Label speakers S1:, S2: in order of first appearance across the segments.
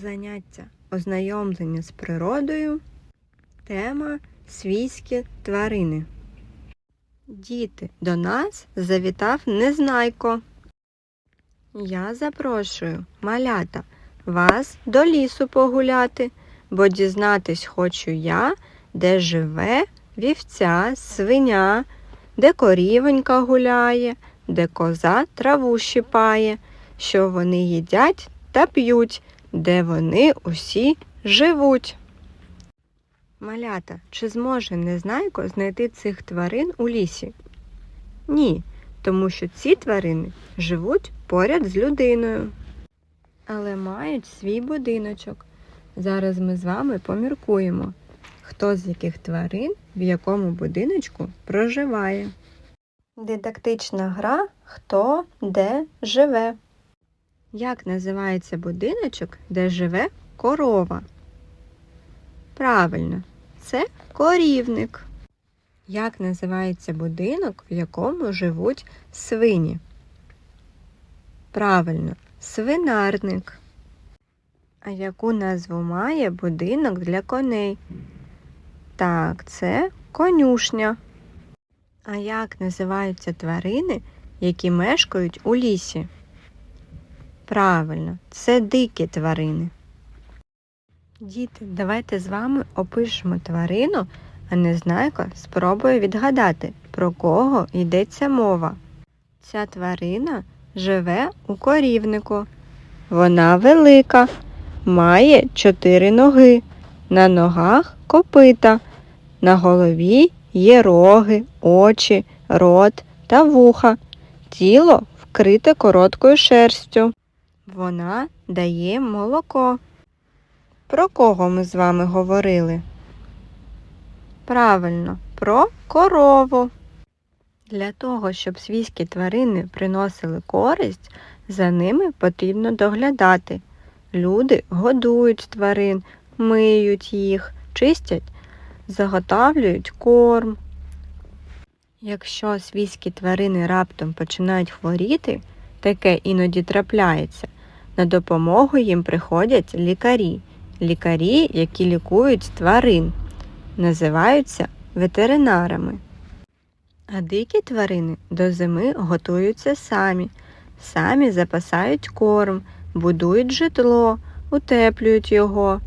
S1: Заняття ознайомлення з природою. Тема свійські тварини. Діти, до нас завітав Незнайко. Я запрошую малята вас до лісу погуляти, бо дізнатись хочу я, де живе вівця, свиня, де корівонька гуляє, де коза траву щипає, що вони їдять та п'ють, де вони усі живуть. Малята, чи зможе Незнайко знайти цих тварин у лісі? Ні, тому що ці тварини живуть поряд з людиною. Але мають свій будиночок. Зараз ми з вами поміркуємо, хто з яких тварин в якому будиночку проживає. Дидактична гра Хто де живе. Як називається будиночок, де живе корова? Правильно, це корівник. Як називається будинок, в якому живуть свині? Правильно, свинарник. А яку назву має будинок для коней? Так, це конюшня. А як називаються тварини, які мешкають у лісі? Правильно, це дикі тварини. Діти, давайте з вами опишемо тварину, а Незнайко спробує відгадати, про кого йдеться мова. Ця тварина живе у корівнику. Вона велика, має чотири ноги, на ногах копита, на голові є роги, очі, рот та вуха. Тіло вкрите короткою шерстю. Вона дає молоко. Про кого ми з вами говорили? Правильно, про корову. Для того, щоб свійські тварини приносили користь, за ними потрібно доглядати. Люди годують тварин, миють їх, чистять, заготовлюють корм. Якщо свійські тварини раптом починають хворіти, таке іноді трапляється, на допомогу їм приходять лікарі. Лікарі, які лікують тварин, називаються ветеринарами. А дикі тварини до зими готуються самі, самі запасають корм, будують житло, утеплюють його.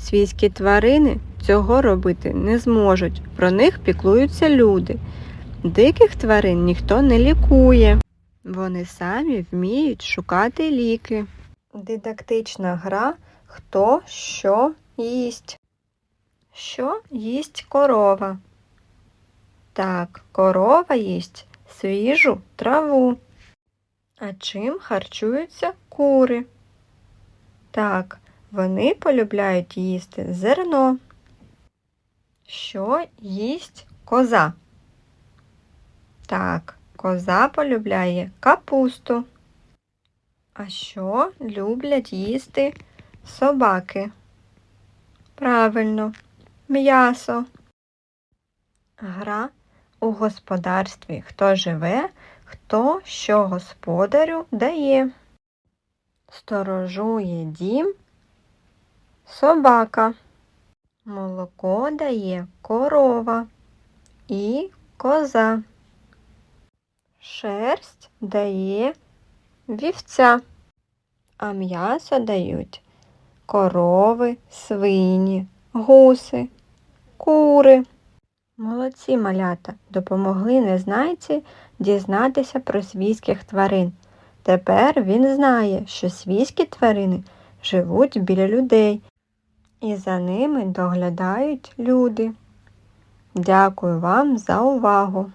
S1: Свійські тварини цього робити не зможуть, про них піклуються люди. Диких тварин ніхто не лікує. Вони самі вміють шукати ліки. Дидактична гра Хто що їсть? Що їсть корова? Так, корова їсть свіжу траву. А чим харчуються кури? Так, вони полюбляють їсти зерно. Що їсть коза? Так, коза полюбляє капусту. А що люблять їсти собаки? Правильно, м'ясо. Гра у господарстві. Хто живе, хто що господарю дає. Сторожує дім собака. Молоко дає корова і коза. Шерсть дає вівця, а м'ясо дають корови, свині, гуси, кури. Молодці малята допомогли незнайці дізнатися про свійських тварин. Тепер він знає, що свійські тварини живуть біля людей, і за ними доглядають люди. Дякую вам за увагу!